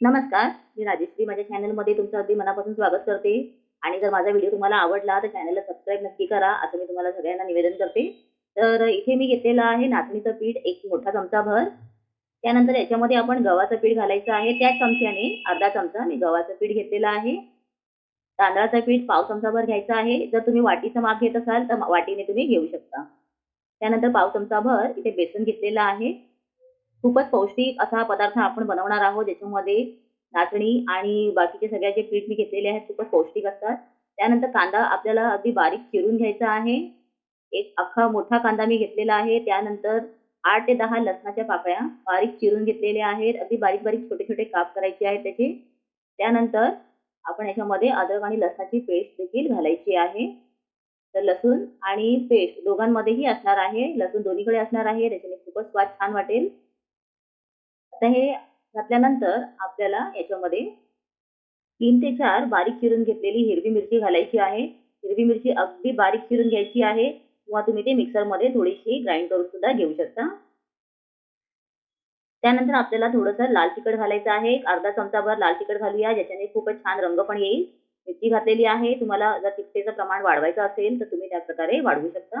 नमस्कार मी राजेश्री. माझ्या चॅनलमध्ये तुमचं अगदी मनापासून स्वागत करते. आणि जर माझा व्हिडिओ तुम्हाला आवडला तर चॅनलला सबस्क्राईब नक्की करा असं मी तुम्हाला सगळ्यांना निवेदन करते. तर इथे मी घेतलेलं आहे नाचणीचं पीठ एक मोठा चमचा भर त्यानंतर याच्यामध्ये आपण गव्हाचं पीठ घालायचं आहे. त्याच चमच्याने अर्धा चमचा मी गव्हाचं पीठ घेतलेलं आहे. तांदळाचं पीठ पाव चमचाभर घ्यायचं आहे. जर तुम्ही वाटीचं माप घेत असाल तर वाटीने तुम्ही घेऊ शकता. त्यानंतर पाव चमचाभर इथे बेसन घेतलेलं आहे. खूपच पौष्टिक असा पदार्थ आपण बनवणार आहोत ज्याच्यामध्ये नाचणी आणि बाकीचे सगळ्या जे पीठ मी घेतलेले आहेत खूपच पौष्टिक असतात. त्यानंतर कांदा आपल्याला अगदी बारीक चिरून घ्यायचा आहे. एक अख्खा मोठा कांदा मी घेतलेला आहे. त्यानंतर आठ ते दहा लसणाच्या पाकळ्या बारीक चिरून घेतलेल्या आहेत. अगदी बारीक बारीक छोटे छोटे काप करायचे आहेत त्याचे. त्यानंतर आपण याच्यामध्ये अद्रक आणि लसणाची पेस्ट देखील घालायची आहे. तर लसूण आणि पेस्ट दोघांमध्येही असणार आहे. लसूण दोन्हीकडे असणार आहे. त्याच्याने खूपच स्वाद छान वाटेल. आता हे घातल्यानंतर आपल्याला याच्यामध्ये तीन ते चार बारीक चिरून घेतलेली हिरवी मिरची घालायची आहे. हिरवी मिरची अगदी बारीक चिरून घ्यायची आहे. किंवा तुम्ही ते मिक्सरमध्ये थोडीशी ग्राइंड करून सुद्धा घेऊ शकता. त्यानंतर आपल्याला थोडंसं लाल तिखट घालायचं आहे. एक अर्धा चमचाभर लाल तिखट घालूया ज्याच्याने खूपच छान रंग पण येईल. मिरची घातलेली आहे. तुम्हाला जर तिखटेचं प्रमाण वाढवायचं असेल तर तुम्ही त्या प्रकारे वाढवू शकता.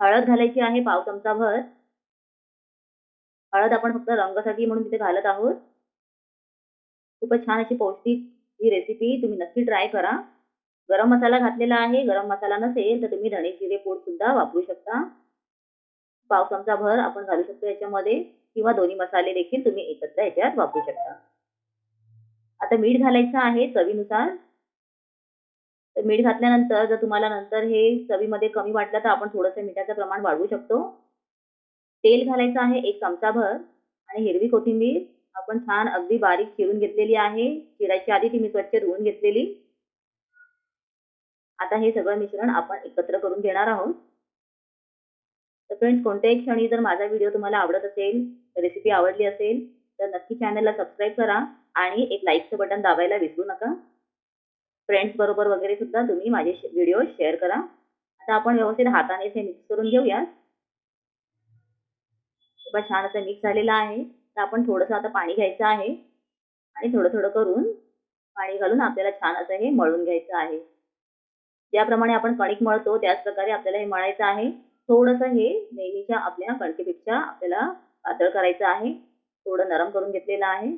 हळद घालायची आहे पाव चमचाभर. हळद आपण फक्त रंगासाठी म्हणून तिथे घालत आहोत. खूपच छान अशी पौष्टिक ही रेसिपी तुम्ही नक्की ट्राय करा. गरम मसाला घातलेला आहे गरम मसाला नसेल तर तुम्ही धणे जिरे पूड सुद्धा वापरू शकता. पाव चमचा भर आपण घालू शकतो याच्यामध्ये किंवा दोन्ही मसाले देखील तुम्ही एकत्र याच्यात वापरू शकता. आता मीठ घालायचं आहे चवीनुसार. तर मीठ घातल्यानंतर जर तुम्हाला नंतर हे चवीमध्ये कमी वाटलं तर आपण थोडंसं मिठाचं प्रमाण वाढवू शकतो. तेल घालायचं आहे एक चमचाभर. आणि हिरवी कोथिंबीर. आपण छान अगदी बारीक चिरून घेतलेली आहे. चिरायच्या आधी ती मी स्वच्छ धुवून घेतलेली. आता हे सगळं मिश्रण आपण एकत्र करून घेणार आहोत. तर फ्रेंड्स कोणत्याही क्षणी जर माझा व्हिडिओ तुम्हाला आवडत असेल रेसिपी आवडली असेल तर नक्की चॅनलला सबस्क्राईब करा आणि एक लाईकचं बटन दाबायला विसरू नका. फ्रेंड्स बरोबर वगैरे सुद्धा तुम्ही माझे व्हिडिओ शेअर करा. आता आपण व्यवस्थित हाताने हे मिक्स करून घेऊयात. खूपच छान असं मिक्स झालेलं आहे. तर आपण थोडंसं आता पाणी घ्यायचं आहे. आणि थोडं थोडं करून पाणी घालून आपल्याला छान असं हे मळून घ्यायचं आहे. ज्याप्रमाणे आपण कणिक मळतो त्याच प्रकारे आपल्याला हे मळायचं आहे. थोडंसं हे नेहमीच्या आपल्या कणकेपेक्षा आपल्याला पातळ करायचं आहे. थोडं नरम करून घेतलेलं आहे.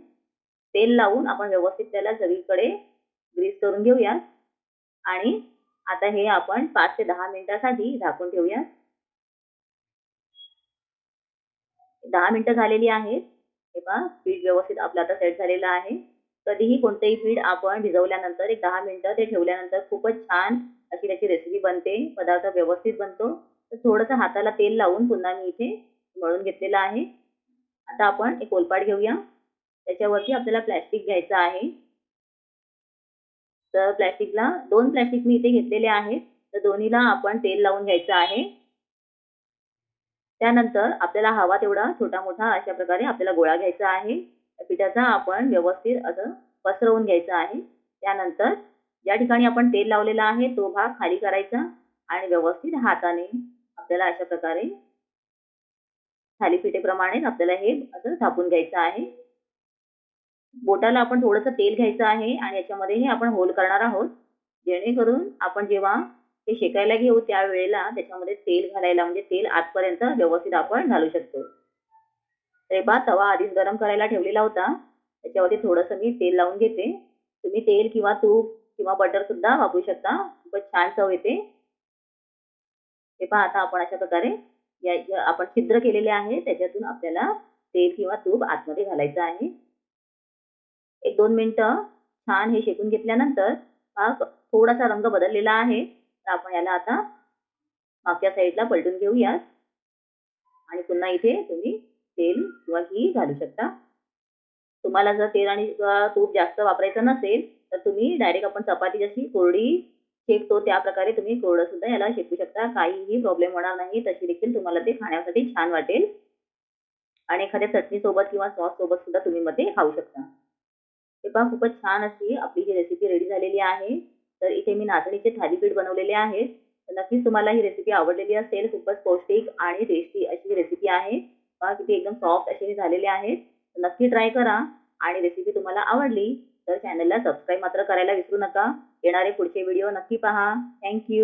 तेल लावून आपण व्यवस्थित त्याला सगळीकडे ग्रीस करून घेऊया आणि आता हे आपण पाच ते दहा मिनिटासाठी झाकून ठेवूया दहा मिनिटं झालेली आहेत. हे पहा पीठ व्यवस्थित आपलं आता सेट झालेलं आहे. कधीही कोणतंही पीठ आपण भिजवल्यानंतर एक दहा मिनटं ते ठेवल्यानंतर खूपच छान अशी त्याची रेसिपी बनते. पदार्थ व्यवस्थित बनतो. तर थोडंसं हाताला तेल लावून पुन्हा मी इथे मळून घेतलेलं आहे. आता आपण एक ओलपाट घेऊया. त्याच्यावरती आपल्याला प्लॅस्टिक घ्यायचं आहे. तर प्लॅस्टिकला दोन प्लॅस्टिक मी इथे घेतलेले आहेत. तर दोन्हीला आपण तेल लावून घ्यायचं आहे. त्यानंतर आपल्याला हवा तेवढा छोटा मोठा अशा प्रकारे आपल्याला गोळा घ्यायचा आहे. पिठाचा आपण व्यवस्थित असं पसरवून घ्यायचं आहे. त्यानंतर ज्या ठिकाणी आपण तेल लावलेला आहे तो भाग खाली करायचा आणि व्यवस्थित हाताने आपल्याला अशा प्रकारे थालीपीठेप्रमाणे आपल्याला हे असं थापून घ्यायचं आहे. बोटाला आपण थोडंसं तेल घ्यायचं आहे आणि याच्यामध्ये हे आपण होल करणार आहोत. जेणेकरून आपण जेव्हा ते शेकायला घेऊ त्यावेळेला त्याच्यामध्ये तेल घालायला म्हणजे तेल आतपर्यंत व्यवस्थित आपण घालू शकतो. तर बा तवा आधीच गरम करायला ठेवलेला होता. त्याच्यावरती थोडंसं मी तेल लावून घेते. तुम्ही तेल किंवा तूप किंवा बटर सुद्धा वापरू शकता. खूपच छान चव येते. हे पहा आता आपण अशा प्रकारे या आपण छिद्र केलेले आहे. त्याच्यातून आपल्याला तेल किंवा तूप आतमध्ये घालायचं आहे. एक दोन मिनटं छान हे शेकून घेतल्यानंतर हा थोडासा रंग बदललेला आहे. तर आपण याला आता मागच्या साईडला पलटून घेऊयात. आणि पुन्हा इथे तुम्ही तेल किंवा घी घालू शकता. तुम्हाला जर तेल आणि तूप जास्त वापरायचं नसेल तर तुम्ही डायरेक्ट आपण चपाती जशी कोरडी शेकतो त्या प्रकारे तुम्ही कोरडं सुद्धा याला शेकू शकता. काहीही प्रॉब्लेम होणार नाही तशी देखील तुम्हाला ते खाण्यासाठी छान वाटेल. आणि एखाद्या चटणीसोबत किंवा सॉस सोबत सुद्धा तुम्ही मध्ये खाऊ शकता. हे पहा खूपच छान अशी आपली ही रेसिपी रेडी झालेली आहे. तर इथे मी नाचणीचे थालीपीठ बनवलेले आहेत तर नक्कीच तुम्हाला ही रेसिपी आवडलेली असेल खूपच पौष्टिक आणि टेस्टी अशी रेसिपी आहे. पहा किती एकदम सॉफ्ट असे झालेले आहेत नक्की ट्राय करा आणि रेसिपी तुम्हाला आवडली तर चॅनलला सबस्क्राईब मात्र करायला विसरू नका. येणारे पुढचे व्हिडिओ नक्की पहा. थँक्यू